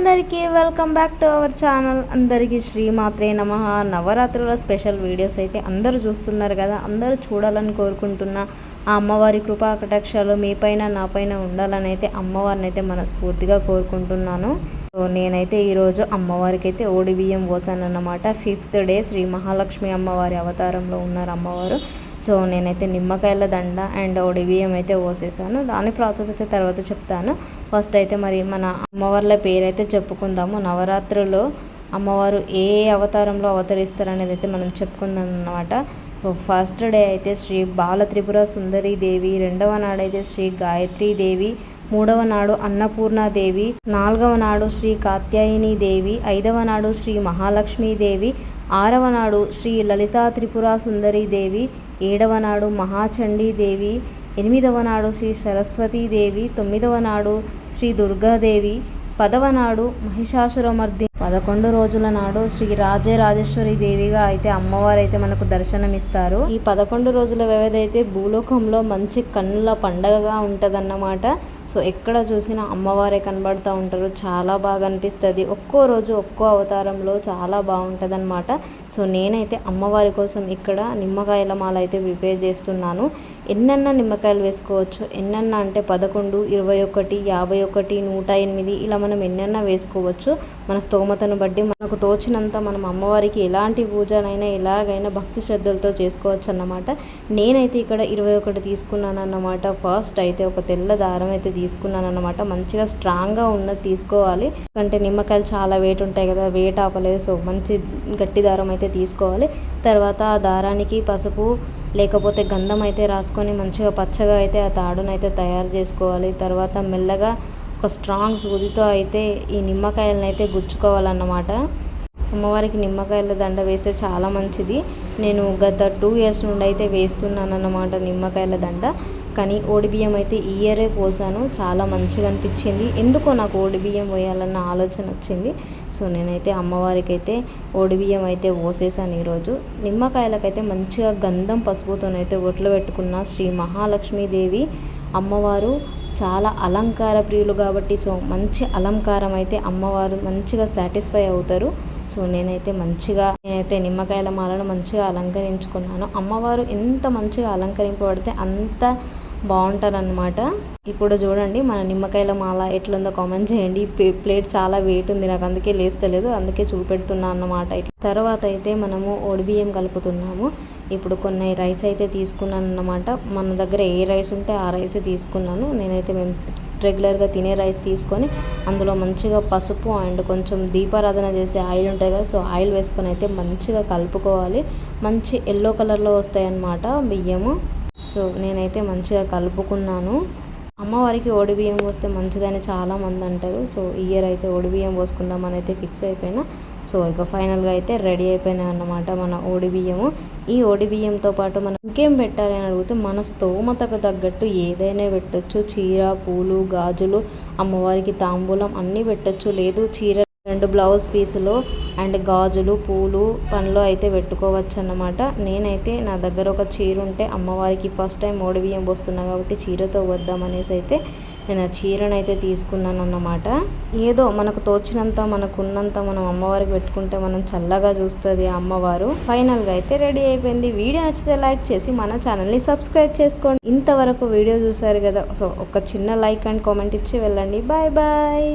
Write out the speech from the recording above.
అందరికీ welcome back to our channel. అందరికీ శ్రీమాత్రే నమ. నవరాత్రుల స్పెషల్ వీడియోస్ అయితే అందరూ చూస్తున్నారు కదా. అందరూ చూడాలని కోరుకుంటున్నా ఆ అమ్మవారి కృపా కటాక్షాలు మీ పైన నా పైన ఉండాలని అయితే అమ్మవారిని అయితే మనస్ఫూర్తిగా కోరుకుంటున్నాను. సో నేనైతే ఈరోజు అమ్మవారికి అయితే ఓడి బియ్యం పోసానన్నమాట. ఫిఫ్త్ డే శ్రీ మహాలక్ష్మి అమ్మవారి అవతారంలో ఉన్నారు అమ్మవారు. సో నేనైతే నిమ్మకాయల దండ అండ్ ఒడి అయితే పోసేసాను. దాని ప్రాసెస్ అయితే తర్వాత చెప్తాను. ఫస్ట్ అయితే మరి మన అమ్మవార్ల పేరైతే చెప్పుకుందాము. నవరాత్రులు అమ్మవారు ఏ అవతారంలో అవతరిస్తారు అనేది అయితే మనం చెప్పుకుందాం అన్నమాట ఫస్ట్ డే అయితే శ్రీ బాల త్రిపుర సుందరి దేవి. రెండవ నాడైతే శ్రీ గాయత్రీ దేవి. మూడవ నాడు అన్నపూర్ణాదేవి నాలుగవ నాడు శ్రీ కాత్యాయని దేవి ఐదవ నాడు శ్రీ మహాలక్ష్మీదేవి ఆరవ నాడు శ్రీ లలితా త్రిపుర సుందరి దేవి ఏడవ నాడు మహాచండీదేవి ఎనిమిదవ నాడు శ్రీ సరస్వతీదేవి తొమ్మిదవ నాడు శ్రీ దుర్గాదేవి పదవ నాడు మహిషాసురమర్ది. పదకొండు రోజుల నాడు శ్రీ రాజేరాజేశ్వరి దేవిగా అయితే అమ్మవారు అయితే మనకు దర్శనమిస్తారు. ఈ పదకొండు రోజుల వ్యవధి అయితే భూలోకంలో మంచి కన్నుల పండగగా ఉంటుందన్నమాట. సో ఎక్కడ చూసినా అమ్మవారే కనబడుతూ ఉంటారు. చాలా బాగా అనిపిస్తుంది. ఒక్కో రోజు ఒక్కో అవతారంలో చాలా బాగుంటుంది అనమాట సో నేనైతే అమ్మవారి కోసం ఇక్కడ నిమ్మకాయల మాల అయితే ప్రిపేర్ చేస్తున్నాను. ఎన్నెన్న నిమ్మకాయలు వేసుకోవచ్చు? ఎన్నెన్న అంటే పదకొండు ఇరవై ఒకటి యాభై ఒకటి నూట ఎనిమిది ఇలా మనం ఎన్నెన్న వేసుకోవచ్చు. మన స్తోమతను బట్టి మనకు తోచినంత మనం అమ్మవారికి ఎలాంటి పూజనైనా ఎలాగైనా భక్తి శ్రద్ధలతో చేసుకోవచ్చు అన్నమాట నేనైతే ఇక్కడ ఇరవై ఒకటి తీసుకున్నాను అన్నమాట ఫస్ట్ అయితే ఒక తెల్ల దారం అయితే తీసుకున్నాను అనమాట మంచిగా స్ట్రాంగ్గా ఉన్నది తీసుకోవాలి. అంటే నిమ్మకాయలు చాలా వెయిట్ ఉంటాయి కదా వెయిట్ ఆపలేదు. సో మంచి గట్టి దారం అయితే తీసుకోవాలి. తర్వాత ఆ దారానికి పసుపు లేకపోతే గంధం అయితే రాసుకొని మంచిగా పచ్చగా అయితే ఆ తాడునైతే అయితే తయారు చేసుకోవాలి. తర్వాత మెల్లగా ఒక స్ట్రాంగ్ సూదితో అయితే ఈ నిమ్మకాయలను అయితే గుచ్చుకోవాలన్నమాట. అమ్మవారికి నిమ్మకాయల దండ వేస్తే చాలా మంచిది. నేను గత టూ ఇయర్స్ నుండి అయితే వేస్తున్నాను అన్నమాట నిమ్మకాయల దండ. కానీ బియ్యం అయితే ఈ ఇయరే పోసాను. చాలా మంచిగా అనిపించింది. ఎందుకో నాకు బియ్యం పోయాలన్న ఆలోచన వచ్చింది. సో నేనైతే అమ్మవారికి అయితే బియ్యం అయితే పోసేసాను ఈరోజు. నిమ్మకాయలకైతే మంచిగా గంధం పసుపుతోనైతే ఒట్లు పెట్టుకున్న శ్రీ మహాలక్ష్మీదేవి అమ్మవారు చాలా అలంకార ప్రియులు కాబట్టి సో మంచి అలంకారం అయితే అమ్మవారు మంచిగా సాటిస్ఫై అవుతారు. సో నేనైతే మంచిగా నేనైతే నిమ్మకాయల మాలను మంచిగా అలంకరించుకున్నాను. అమ్మవారు ఎంత మంచిగా అలంకరింపబడితే అంత బాగుంటారనమాట ఇప్పుడు చూడండి మన నిమ్మకాయల మాల ఎట్లుందో కామెంట్ చేయండి. ప్లేట్ చాలా వెయిట్ ఉంది. నాకు అందుకే లేస్తలేదు. అందుకే చూపెడుతున్నా అన్నమాట. తర్వాత అయితే మనము బియ్యం కలుపుతున్నాము. ఇప్పుడు కొన్ని రైస్ అయితే తీసుకున్నాను అన్నమాట. మన దగ్గర ఏ రైస్ ఉంటే ఆ రైస్ తీసుకున్నాను. నేనైతే మేము రెగ్యులర్గా తినే రైస్ తీసుకొని అందులో మంచిగా పసుపు అండ్ కొంచెం దీపారాధన చేసే ఆయిల్ ఉంటుంది కదా సో ఆయిల్ వేసుకొని అయితే మంచిగా కలుపుకోవాలి. మంచి ఎల్లో కలర్లో వస్తాయి అన్నమాట బియ్యము. సో నేనైతే మంచిగా కలుపుకున్నాను. అమ్మవారికి బియ్యం పోస్తే మంచిదని చాలామంది అంటారు. సో ఇయర్ అయితే బియ్యం పోసుకుందామని అయితే ఫిక్స్ అయిపోయినా. సో ఇక ఫైనల్గా అయితే రెడీ అయిపోయినాయి అన్నమాట మన ఓడి బియ్యము. ఈ ఓడి బియ్యంతో పాటు మనం ఇంకేం పెట్టాలి అని అడిగితే మన స్తోమతకు తగ్గట్టు ఏదైనా పెట్టచ్చు. చీర పూలు గాజులు అమ్మవారికి తాంబూలం అన్నీ పెట్టచ్చు. లేదు చీర రెండు బ్లౌజ్ పీసులు అండ్ గాజులు పూలు పనులు అయితే పెట్టుకోవచ్చు అన్నమాట నేనైతే నా దగ్గర ఒక చీర ఉంటే అమ్మవారికి ఫస్ట్ టైం ఓడి బియ్యం పోస్తున్నా కాబట్టి చీరతో వద్దామనేసి అయితే నేను ఆ చీరను అయితే తీసుకున్నాను అన్నమాట ఏదో మనకు తోచినంత మనకున్నంత మనం అమ్మవారికి పెట్టుకుంటే మనం చల్లగా చూస్తుంది అమ్మవారు. ఫైనల్గా అయితే రెడీ అయిపోయింది. వీడియో నచ్చితే లైక్ చేసి మన ఛానల్ని సబ్స్క్రైబ్ చేసుకోండి. ఇంతవరకు వీడియో చూసారు కదా సో ఒక చిన్న లైక్ అండ్ కామెంట్ ఇచ్చి వెళ్ళండి. Bye bye.